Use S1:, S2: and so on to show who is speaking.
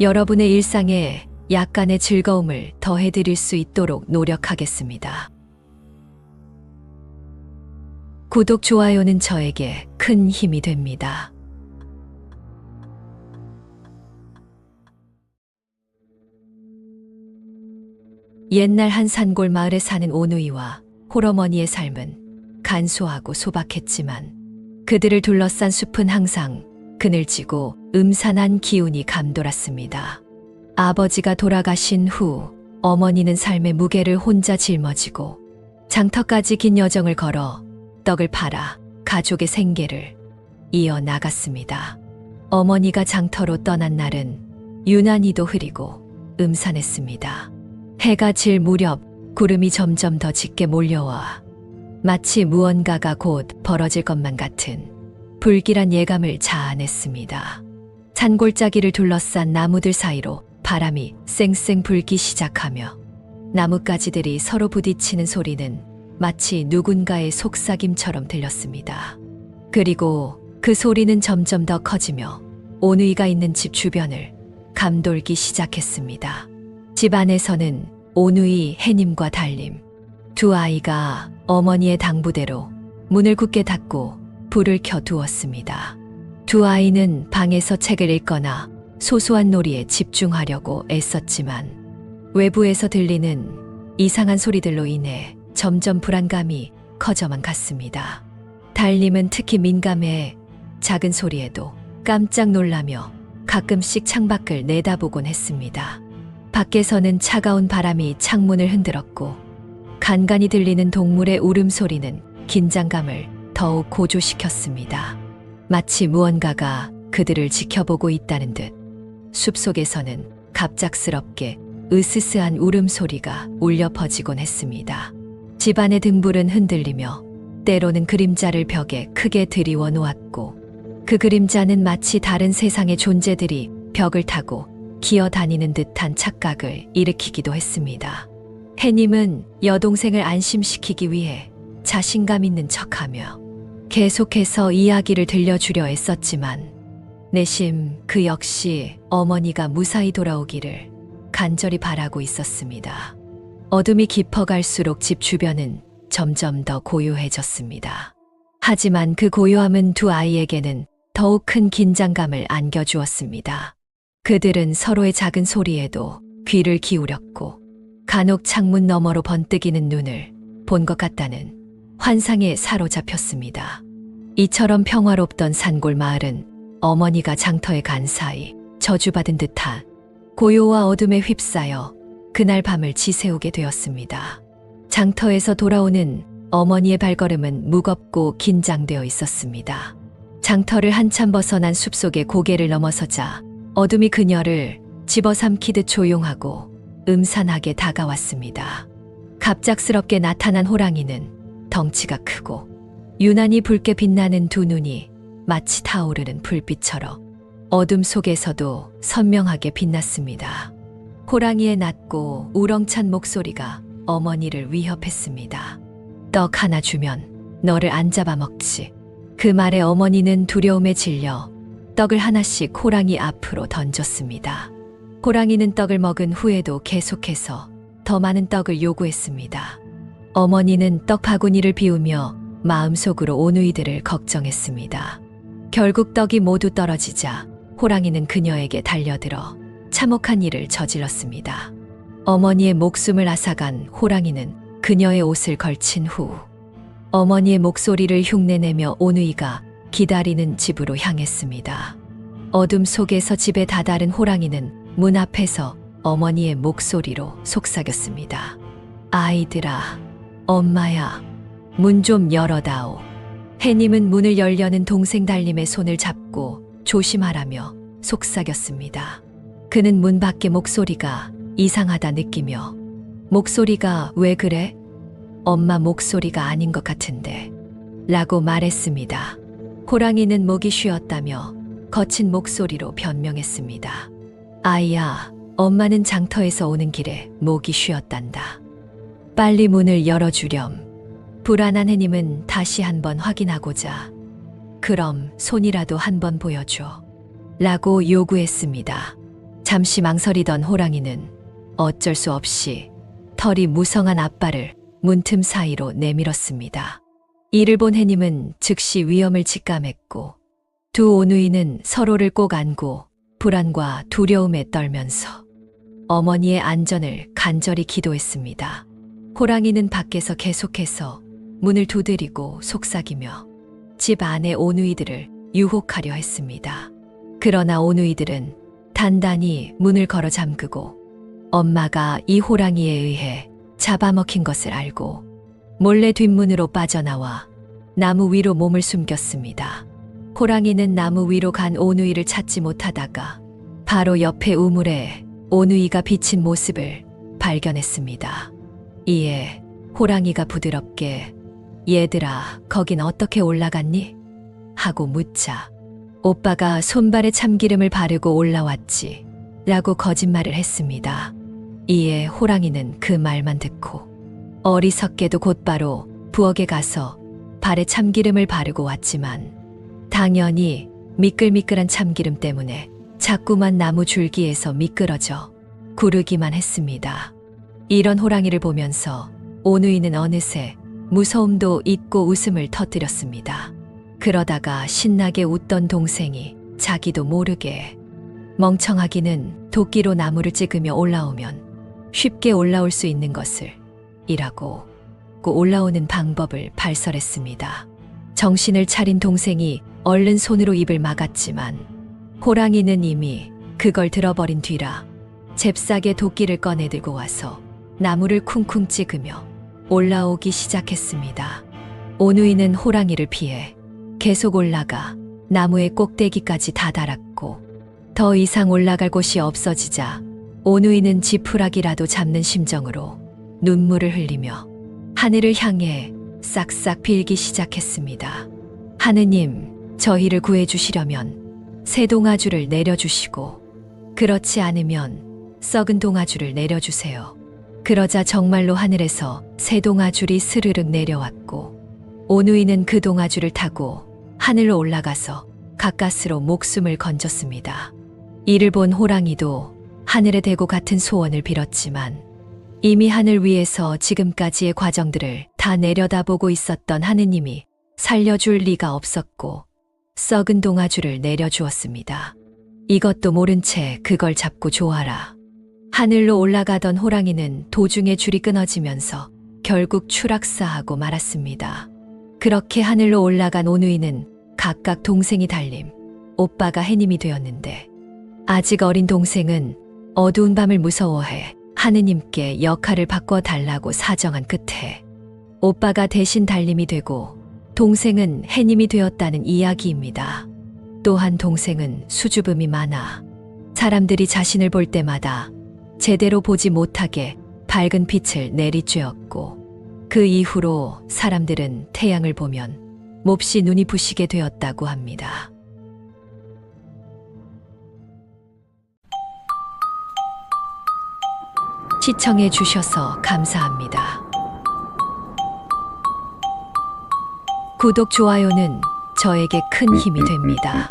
S1: 여러분의 일상에 약간의 즐거움을 더해드릴 수 있도록 노력하겠습니다. 구독, 좋아요는 저에게 큰 힘이 됩니다. 옛날 한 산골 마을에 사는 오누이와 홀어머니의 삶은 간소하고 소박했지만 그들을 둘러싼 숲은 항상 그늘지고 음산한 기운이 감돌았습니다. 아버지가 돌아가신 후 어머니는 삶의 무게를 혼자 짊어지고 장터까지 긴 여정을 걸어 떡을 팔아 가족의 생계를 이어 나갔습니다. 어머니가 장터로 떠난 날은 유난히도 흐리고 음산했습니다. 해가 질 무렵 구름이 점점 더 짙게 몰려와 마치 무언가가 곧 벌어질 것만 같은 불길한 예감을 자아냈습니다. 산골짜기를 둘러싼 나무들 사이로 바람이 쌩쌩 불기 시작하며 나뭇가지들이 서로 부딪히는 소리는 마치 누군가의 속삭임처럼 들렸습니다. 그리고 그 소리는 점점 더 커지며 오누이가 있는 집 주변을 감돌기 시작했습니다. 집 안에서는 오누이 해님과 달림 두 아이가 어머니의 당부대로 문을 굳게 닫고 불을 켜 두었습니다. 두 아이는 방에서 책을 읽거나 소소한 놀이에 집중하려고 애썼지만 외부에서 들리는 이상한 소리들로 인해 점점 불안감이 커져만 갔습니다. 달님은 특히 민감해 작은 소리에도 깜짝 놀라며 가끔씩 창밖을 내다보곤 했습니다. 밖에서는 차가운 바람이 창문을 흔들었고 간간히 들리는 동물의 울음소리는 긴장감을 더욱 고조시켰습니다. 마치 무언가가 그들을 지켜보고 있다는 듯 숲속에서는 갑작스럽게 으스스한 울음소리가 울려 퍼지곤 했습니다. 집안의 등불은 흔들리며 때로는 그림자를 벽에 크게 드리워 놓았고 그 그림자는 마치 다른 세상의 존재들이 벽을 타고 기어 다니는 듯한 착각을 일으키기도 했습니다. 해님은 여동생을 안심시키기 위해 자신감 있는 척하며 계속해서 이야기를 들려주려 애썼지만 내심 그 역시 어머니가 무사히 돌아오기를 간절히 바라고 있었습니다. 어둠이 깊어갈수록 집 주변은 점점 더 고요해졌습니다. 하지만 그 고요함은 두 아이에게는 더욱 큰 긴장감을 안겨주었습니다. 그들은 서로의 작은 소리에도 귀를 기울였고 간혹 창문 너머로 번뜩이는 눈을 본 것 같다는 환상에 사로잡혔습니다. 이처럼 평화롭던 산골 마을은 어머니가 장터에 간 사이 저주받은 듯한 고요와 어둠에 휩싸여 그날 밤을 지새우게 되었습니다. 장터에서 돌아오는 어머니의 발걸음은 무겁고 긴장되어 있었습니다. 장터를 한참 벗어난 숲속의 고개를 넘어서자 어둠이 그녀를 집어삼키듯 조용하고 음산하게 다가왔습니다. 갑작스럽게 나타난 호랑이는 덩치가 크고 유난히 붉게 빛나는 두 눈이 마치 타오르는 불빛처럼 어둠 속에서도 선명하게 빛났습니다. 호랑이의 낮고 우렁찬 목소리가 어머니를 위협했습니다. 떡 하나 주면 너를 안 잡아먹지. 그 말에 어머니는 두려움에 질려 떡을 하나씩 호랑이 앞으로 던졌습니다. 호랑이는 떡을 먹은 후에도 계속해서 더 많은 떡을 요구했습니다. 어머니는 떡 바구니를 비우며 마음속으로 오누이들을 걱정했습니다. 결국 떡이 모두 떨어지자 호랑이는 그녀에게 달려들어 참혹한 일을 저질렀습니다. 어머니의 목숨을 앗아간 호랑이는 그녀의 옷을 걸친 후 어머니의 목소리를 흉내내며 오누이가 기다리는 집으로 향했습니다. 어둠 속에서 집에 다다른 호랑이는 문 앞에서 어머니의 목소리로 속삭였습니다. 아이들아, 엄마야, 문 좀 열어다오. 해님은 문을 열려는 동생 달림의 손을 잡고 조심하라며 속삭였습니다. 그는 문 밖의 목소리가 이상하다 느끼며 목소리가 왜 그래? 엄마 목소리가 아닌 것 같은데 라고 말했습니다. 호랑이는 목이 쉬었다며 거친 목소리로 변명했습니다. 아이야, 엄마는 장터에서 오는 길에 목이 쉬었단다. 빨리 문을 열어주렴. 불안한 해님은 다시 한번 확인하고자 그럼 손이라도 한번 보여줘. 라고 요구했습니다. 잠시 망설이던 호랑이는 어쩔 수 없이 털이 무성한 앞발을 문틈 사이로 내밀었습니다. 이를 본 해님은 즉시 위험을 직감했고 두 오누이는 서로를 꼭 안고 불안과 두려움에 떨면서 어머니의 안전을 간절히 기도했습니다. 호랑이는 밖에서 계속해서 문을 두드리고 속삭이며 집 안의 오누이들을 유혹하려 했습니다. 그러나 오누이들은 단단히 문을 걸어 잠그고 엄마가 이 호랑이에 의해 잡아먹힌 것을 알고 몰래 뒷문으로 빠져나와 나무 위로 몸을 숨겼습니다. 호랑이는 나무 위로 간 오누이를 찾지 못하다가 바로 옆에 우물에 오누이가 비친 모습을 발견했습니다. 이에 호랑이가 부드럽게 얘들아, 거긴 어떻게 올라갔니? 하고 묻자 오빠가 손발에 참기름을 바르고 올라왔지 라고 거짓말을 했습니다. 이에 호랑이는 그 말만 듣고 어리석게도 곧바로 부엌에 가서 발에 참기름을 바르고 왔지만 당연히 미끌미끌한 참기름 때문에 자꾸만 나무 줄기에서 미끄러져 구르기만 했습니다. 이런 호랑이를 보면서 오누이는 어느새 무서움도 잊고 웃음을 터뜨렸습니다. 그러다가 신나게 웃던 동생이 자기도 모르게 멍청하기는 도끼로 나무를 찍으며 올라오면 쉽게 올라올 수 있는 것을 이라고 고 올라오는 방법을 발설했습니다. 정신을 차린 동생이 얼른 손으로 입을 막았지만 호랑이는 이미 그걸 들어버린 뒤라 잽싸게 도끼를 꺼내 들고 와서 나무를 쿵쿵 찍으며 올라오기 시작했습니다. 오누이는 호랑이를 피해 계속 올라가 나무의 꼭대기까지 다다랐고 더 이상 올라갈 곳이 없어지자 오누이는 지푸라기라도 잡는 심정으로 눈물을 흘리며 하늘을 향해 싹싹 빌기 시작했습니다. 하느님, 저희를 구해주시려면 새 동아줄을 내려주시고 그렇지 않으면 썩은 동아줄을 내려주세요. 그러자 정말로 하늘에서 새 동아줄이 스르륵 내려왔고 오누이는 그 동아줄을 타고 하늘로 올라가서 가까스로 목숨을 건졌습니다. 이를 본 호랑이도 하늘에 대고 같은 소원을 빌었지만 이미 하늘 위에서 지금까지의 과정들을 다 내려다보고 있었던 하느님이 살려줄 리가 없었고 썩은 동아줄을 내려주었습니다. 이것도 모른 채 그걸 잡고 좋아라. 하늘로 올라가던 호랑이는 도중에 줄이 끊어지면서 결국 추락사하고 말았습니다. 그렇게 하늘로 올라간 오누이는 각각 동생이 달림, 오빠가 해님이 되었는데 아직 어린 동생은 어두운 밤을 무서워해 하느님께 역할을 바꿔 달라고 사정한 끝에 오빠가 대신 달림이 되고 동생은 해님이 되었다는 이야기입니다. 또한 동생은 수줍음이 많아 사람들이 자신을 볼 때마다 제대로 보지 못하게 밝은 빛을 내리쬐었고 그 이후로 사람들은 태양을 보면 몹시 눈이 부시게 되었다고 합니다. 시청해 주셔서 감사합니다. 구독, 좋아요는 저에게 큰 힘이 됩니다.